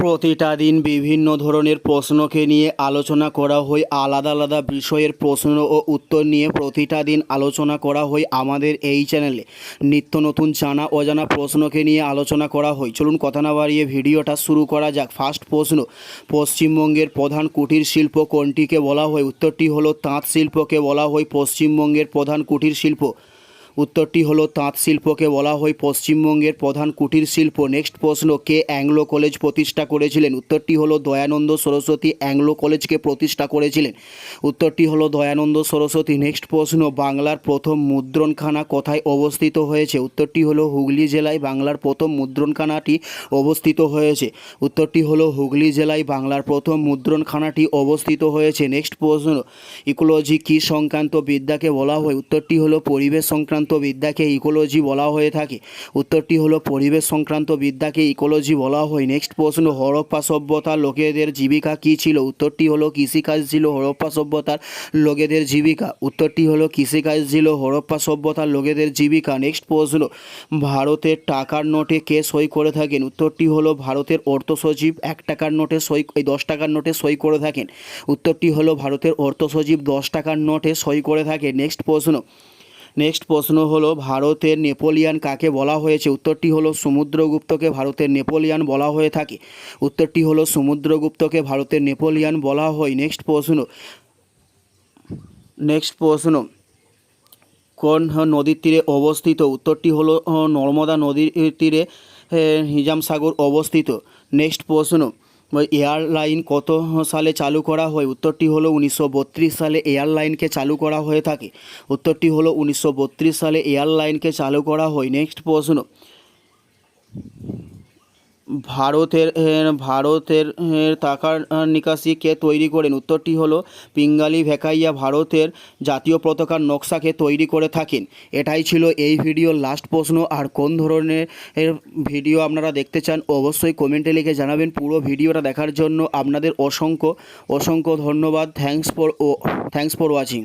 প্রতিটা দিন বিভিন্ন ধরনের প্রশ্নকে নিয়ে আলোচনা করা হয়, আলাদা আলাদা বিষয়ের প্রশ্ন ও উত্তর নিয়ে প্রতিটা দিন আলোচনা করা হয় আমাদের এই চ্যানেলে। নিত্য নতুন জানা অজানা প্রশ্নকে নিয়ে আলোচনা করা হয়। চলুন কথা না বাড়িয়ে ভিডিওটা শুরু করা যাক। ফার্স্ট প্রশ্ন, পশ্চিমবঙ্গের প্রধান কুটির শিল্প কোনটিকে বলা হয়? উত্তরটি হলো তাঁত শিল্পকে বলা হয়। পশ্চিমবঙ্গের প্রধান কুটির শিল্প উত্তরটি হলো, তাঁত শিল্পকে বলা হয় পশ্চিমবঙ্গের প্রধান কুটির শিল্প। নেক্সট প্রশ্ন, কে অ্যাংলো কলেজ প্রতিষ্ঠা করেছিলেন? উত্তরটি হলো, দয়ানন্দ সরস্বতী অ্যাংলো কলেজকে প্রতিষ্ঠা করেছিলেন। উত্তরটি হলো, দয়ানন্দ সরস্বতী। নেক্সট প্রশ্ন, বাংলার প্রথম মুদ্রণখানা কোথায় অবস্থিত হয়েছে? উত্তরটি হলো, হুগলি জেলায় বাংলার প্রথম মুদ্রণখানাটি অবস্থিত হয়েছে। উত্তরটি হলো, হুগলি জেলায় বাংলার প্রথম মুদ্রণখানাটি অবস্থিত হয়েছে। নেক্সট প্রশ্ন, ইকোলজি কী সংক্রান্ত বিদ্যাকে বলা হয়? উত্তরটি হলো, পরিবেশ সংক্রান্ত বিদ্যাকে ইকোলজি বলা হয়ে থাকে। উত্তরটি হলো, পরিবেশ সংক্রান্ত বিদ্যাকে ইকোলজি বলা হয়। নেক্সট প্রশ্ন, হরপ্পা সভ্যতার লোকেদের জীবিকা কী ছিল? উত্তরটি হলো, কৃষিকাজ ছিল হরপ্পা সভ্যতার লোকেদের জীবিকা। উত্তরটি হলো, কৃষিকাজ ছিল হরপ্পা সভ্যতার লোকেদের জীবিকা। নেক্সট প্রশ্ন, ভারতের টাকার নোটে কে সই করে থাকেন? উত্তরটি হলো, ভারতের অর্থ সচিব এক টাকার নোটে সই, এই দশ টাকার নোটে সই করে থাকেন। উত্তরটি হলো, ভারতের অর্থ সচিব দশ টাকার নোটে সই করে থাকে নেক্সট প্রশ্ন নেক্সট প্রশ্ন হলো, ভারতের নেপোলিয়ান কাকে বলা হয়েছে? উত্তরটি হলো, সমুদ্রগুপ্তকে ভারতের নেপোলিয়ান বলা হয়ে থাকে। উত্তরটি হলো, সমুদ্রগুপ্তকে ভারতের নেপোলিয়ান বলা হয়। নেক্সট প্রশ্ন। নেক্সট প্রশ্ন। কোন নদীর তীরে অবস্থিত? উত্তরটি হলো নর্মদা নদীর তীরে নিজাম সাগর অবস্থিত। নেক্সট প্রশ্ন। এয়ারলাইন কত সালে চালু করা হয়? উত্তরটি হলো উনিশশো বত্রিশ সালে এয়ারলাইনকে চালু করা হয়ে থাকে। উত্তরটি হলো উনিশশো বত্রিশ সালে এয়ারলাইনকে চালু করা হয়। নেক্সট প্রশ্ন। ভারতের ভারতের টাকার আহ, নিকাশি কে তৈরি করেন? উত্তরটি হলো পিঙ্গালি ভেকাইয়া ভারতের জাতীয় পতাকার নকশাকে তৈরি করে থাকেন। এটাই ছিল এই ভিডিওর লাস্ট প্রশ্ন। আর কোন ধরনের ভিডিও আপনারা দেখতে চান অবশ্যই কমেন্টে লিখে জানাবেন। পুরো ভিডিওটা দেখার জন্য আপনাদের অসংখ্য অসংখ্য ধন্যবাদ। থ্যাংকস ফর ও থ্যাংকস ফর ওয়াচিং